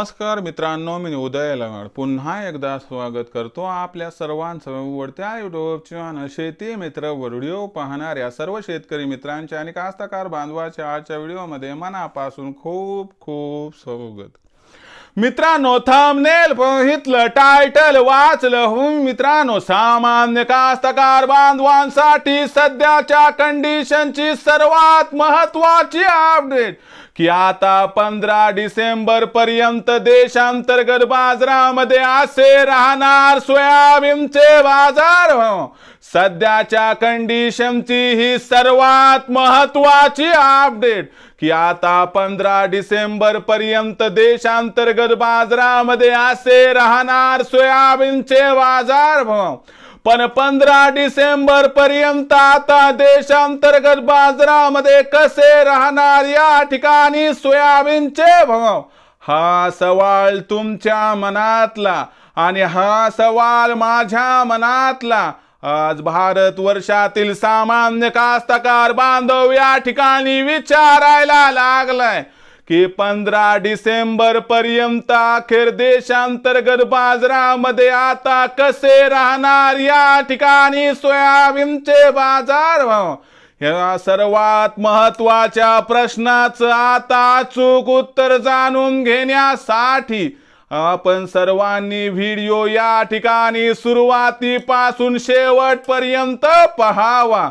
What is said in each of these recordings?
नमस्कार मित्रांनो मी उदय लवाड पुन्हा एकदा स्वागत करतो आपल्या सर्वांचं आवडत्या युट्यूब चॅनल शेती मित्र व्हिडिओ पाहणाऱ्या सर्व शेतकरी मित्रांच्या आणि कास्तकार बांधवाच्या आजच्या व्हिडिओमध्ये मनापासून खूप खूप स्वागत. मित्रांनो थंबनेल बघितलं टायटल वाचलं. हो, मित्रांनो सामान्य कास्तकार बांधवांसाठी सध्याच्या कंडिशनची सर्वात महत्वाची अपडेट की आता पंधरा डिसेंबर पर्यंत देशांतर्गत बाजारामध्ये असे राहणार सोयाबीनचे बाजार. सध्याच्या कंडिशनची ही सर्वात महत्वाची अपडेट की आता पंधरा डिसेंबर पर्यंत देशांतर्गत बाजारामध्ये असे राहणार सोयाबीनचे बाजार. भाव पण पंधरा डिसेंबर पर्यंत आता देशांतर्गत बाजारामध्ये कसे राहणार या ठिकाणी सोयाबीनचे भाव? हा सवाल तुमच्या मनातला आणि हा सवाल माझ्या मनातला. आज भारत वर्षातील सामान्य कास्तकार बांधव या ठिकाणी विचारायला लागलाय. की पंधरा डिसेंबर पर्यंत अखेर देशांतर्गत बाजारामध्ये आता कसे राहणार या ठिकाणी सोयाबीनचे बाजार? हो. या सर्वात महत्त्वाच्या प्रश्नाचं आता चूक उत्तर जाणून घेण्यासाठी आपण सर्वांनी व्हिडिओ या ठिकाणी सुरुवातीपासून शेवटपर्यंत पहावा.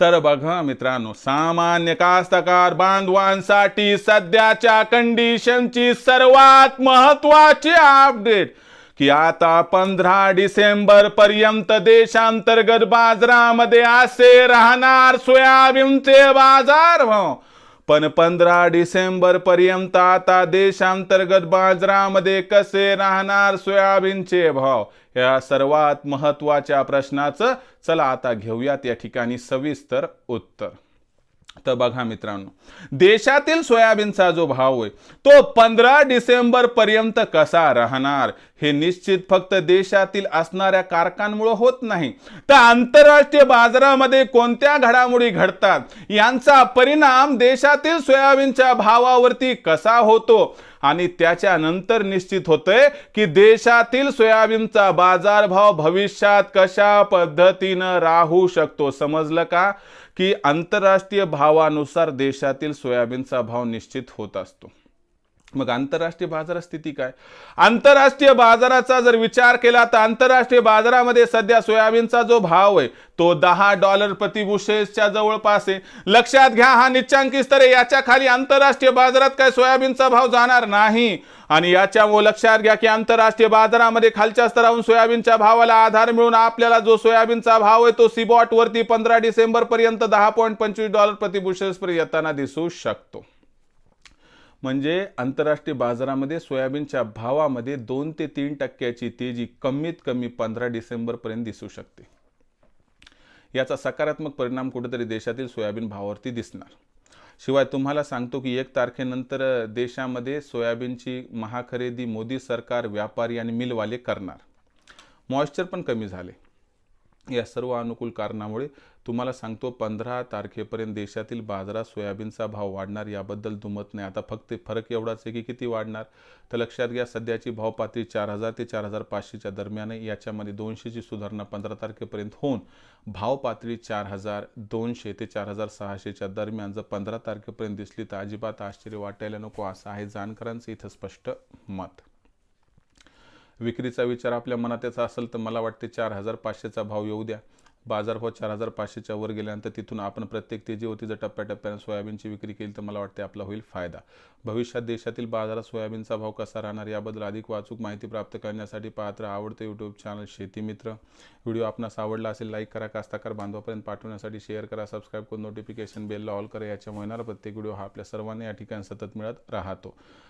तर बघा मित्रांनो सामान्य कास्तकार बांधवांसाठी सध्याच्या कंडिशनची सर्वात महत्वाची अपडेट की आता पंधरा डिसेंबर पर्यंत देशांतर्गत बाजारामध्ये असे राहणार सोयाबीनचे बाजार भाव. पण पंधरा डिसेंबर पर्यंत आता देशांतर्गत बाजारामध्ये कसे राहणार सोयाबीनचे भाव? या सर्वात महत्त्वाच्या प्रश्नाचं चला आता घेऊयात या ठिकाणी सविस्तर उत्तर. तर बघा मित्रांनो देशातील सोयाबीनचा जो भाव आहे तो पंधरा डिसेंबर पर्यंत कसा राहणार हे निश्चित फक्त देशातील असणाऱ्या कारखान्यामुळे होत नाही. तर आंतरराष्ट्रीय बाजारामध्ये कोणत्या घडामोडी घडतात यांचा परिणाम देशातील सोयाबीनच्या भावावरती कसा होतो आणि त्याच्यानंतर निश्चित होतंय की देशातील सोयाबीनचा बाजारभाव भविष्यात कशा पद्धतीनं राहू शकतो? समजलं का? की आंतरराष्ट्रीय भावानुसार देशातील सोयाबीनचा भाव निश्चित होत असतो. मग आंतरराष्ट्रीय बाजार स्थिती काय? आंतरराष्ट्रीय बाजाराचा जर विचार केला तर आंतरराष्ट्रीय बाजारामध्ये सध्या सोयाबीनचा जो भाव आहे तो दहा डॉलर प्रतिबुशेसच्या जवळपास आहे. लक्षात घ्या हा निच्चांकी स्तर आहे. याच्या खाली आंतरराष्ट्रीय बाजारात काय सोयाबीनचा भाव जाणार नाही? आणि याच्यामुळे लक्षात घ्या की आंतरराष्ट्रीय बाजारामध्ये खालच्या स्तरावरून सोयाबीनच्या भावाला आधार मिळून आपल्याला जो सोयाबीनचा भाव आहे तो सिबॉट वरती पंधरा डिसेंबरपर्यंत दहा पॉईंट पंचवीस डॉलर प्रतिबुशेसपर्यंत येताना दिसू शकतो. म्हणजे आंतरराष्ट्रीय बाजारामध्ये सोयाबीनच्या भावामध्ये दोन ते तीन टक्क्याची तेजी कमीत कमी पंधरा डिसेंबरपर्यंत दिसू शकते. याचा सकारात्मक परिणाम कुठेतरी देशातील सोयाबीन भावावरती दिसणार. शिवाय तुम्हाला सांगतो की एक तारखेनंतर देशामध्ये सोयाबीनची महाखरेदी मोदी सरकार व्यापारी आणि मिलवाले करणार. मॉइश्चर पण कमी झाले. या सर्व अनुकूल कारणामुळे तुम्हाला सांगतो पंधरा तारखेपर्यंत देशातील बाजारात सोयाबीनचा भाव वाढणार याबद्दल दुमत नाही. आता फक्त फरक एवढाच आहे की किती वाढणार? तर लक्षात घ्या सध्याची भाव पातळी चार हजार ते चार हजार पाचशेच्या दरम्यान आहे. याच्यामध्ये दोनशेची सुधारणा पंधरा तारखेपर्यंत होऊन भाव पातळी चार हजार दोनशे ते चार हजार सहाशेच्या दरम्यान जर पंधरा तारखेपर्यंत दिसली तर अजिबात आश्चर्य वाटायला नको. असं आहे जानकरांचं इथं स्पष्ट मत. विक्रीचा विचार आपल्या मनात याचा असेल तर मला वाटते चार हजार पाचशेचा भाव येऊ द्या. बाजारभाव हो चार हजार पाचशेच्या वर गेल्यानंतर तिथून आपण प्रत्येक तेजीवरती जर टप्प्याटप्प्याने सोयाबीनची विक्री केली तर मला वाटते आपला होईल फायदा. भविष्यात देशातील बाजारात सोयाबीनचा भाव कसा राहणार याबद्दल अधिक वाचूक माहिती प्राप्त करण्यासाठी पात्र आवडतं आवडते यूट्यूब चॅनल शेतीमित्र व्हिडिओ आपणास आवडला असेल लाईक करा कास्ताकार बांधवापर्यंत पाठवण्यासाठी शेअर करा सबस्क्राईब करून नोटिफिकेशन बेलला ऑल करा. याच्यामुळे होणार प्रत्येक व्हिडिओ हा आपल्या सर्वांना या ठिकाणी सतत मिळत राहतो.